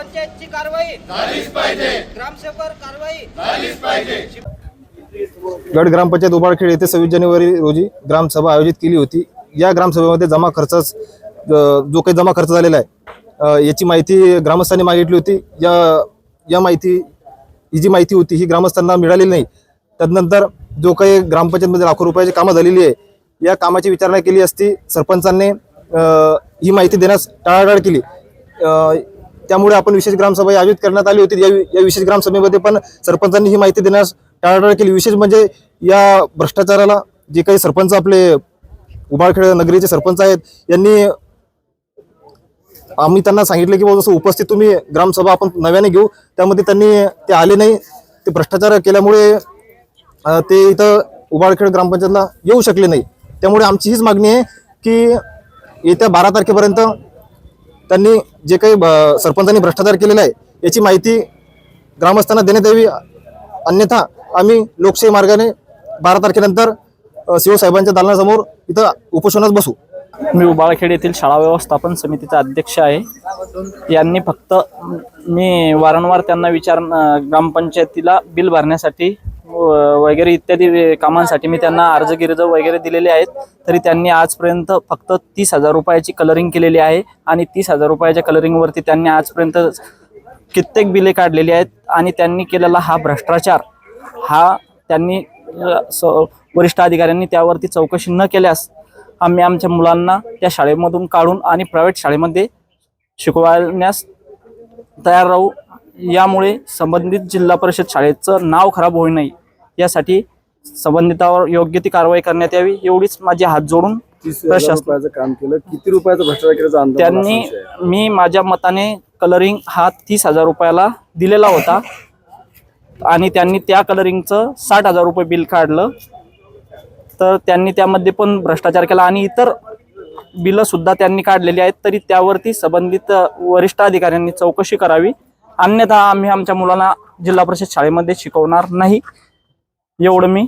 ग्रामपंचायतची कारवाई. झालीच पाहिजे. ग्रामसेवकावर कारवाई. झालीच पाहिजे. गड ग्रामपंचायत उबाळखेड येथे सव्वीस जानेवारी रोजी ग्रामसभा आयोजित केली होती. या ग्रामसभेमध्ये जमा खर्चास जो काही जमा खर्च झालेला आहे याची माहिती ग्रामस्थांनी मागितली होती. या या माहिती ही जी माहिती होती ही ग्रामस्थांना मिळालेली नाही. त्यानंतर जो काही ग्रामपंचायतमध्ये लाखो रुपयाची कामं झालेली आहे या कामाची विचारणा केली असती. सरपंचांनी अ, ही माहिती देण्यास टाळाटाळ केली. अ, त्यामुळे आपण विशेष ग्रामसभा आयोजित करण्यात आली होती. या विशेष ग्रामसभेमध्ये पण सरपंचांनी ही माहिती देण्यास टाळाटाळ केली. विशेष म्हणजे या भ्रष्टाचाराला जे काही सरपंच आपले उबाळखेड नगरीचे सरपंच आहेत यांनी आम्ही त्यांना सांगितलं की बाबा जसं उपस्थित तुम्ही ग्रामसभा आपण नव्याने घेऊ. त्यामध्ये त्यांनी ते आले नाही. ते भ्रष्टाचार केल्यामुळे ते इथं उबाळखेड ग्रामपंचायतला येऊ शकले नाही. त्यामुळे आमची हीच मागणी आहे की येत्या बारा तारखेपर्यंत त्यांनी जे काही ब- सरपंचांनी भ्रष्टाचार केलेला आहे याची माहिती ग्रामस्थांना देण्यात यावी. अन्यथा आम्ही लोकशाही मार्गाने बारा तारखेनंतर शिवसाहेबांच्या दालनासमोर इथं उपोषणात बसू. मी उबाळखेड येथील शाळा व्यवस्थापन समितीचा अध्यक्ष आहे. यांनी फक्त मी वारंवार त्यांना विचार ग्रामपंचायतीला बिल भरण्यासाठी वगैरे इत्यादी कामांसाठी मी त्यांना अर्ज गिर्ज वगैरे दिलेले आहेत. तरी त्यांनी आजपर्यंत फक्त तीस हजार रुपयाची कलरिंग केलेली आहे आणि तीस हजार रुपयाच्या कलरिंगवरती त्यांनी आजपर्यंत कित्येक बिले काढलेली आहेत आणि त्यांनी केलेला हा भ्रष्टाचार. हा त्यांनी स वरिष्ठ अधिकाऱ्यांनी त्यावरती चौकशी न केल्यास आम्ही आमच्या मुलांना त्या शाळेमधून काढून आणि प्रायव्हेट शाळेमध्ये शिकवण्यास तयार राहू. यामुळे संबंधित जिल्हा परिषद शाळेचं नाव खराब होऊ नये. यासाठी संबंधितावर योग्य ती कारवाई करण्यात यावी एवढीच माझे हात जोडून तीस हजार प्रशासन रुपयाचं काम केलं. किती रुपयाचा भ्रष्टाचार त्यांनी. मी माझ्या मताने कलरिंग हा तीस हजार रुपयाला दिलेला होता. आणि त्यांनी त्या कलरिंगचं साठ हजार रुपये बिल काढलं. तर त्यांनी त्यामध्ये पण भ्रष्टाचार केला आणि इतर बिलं सुद्धा त्यांनी काढलेली आहेत. तरी त्यावरती संबंधित वरिष्ठ अधिकाऱ्यांनी चौकशी करावी. अन्यथा आम्ही आमच्या मुलांना जिल्हा परिषद शाळेमध्ये शिकवणार नाही. एवढं मी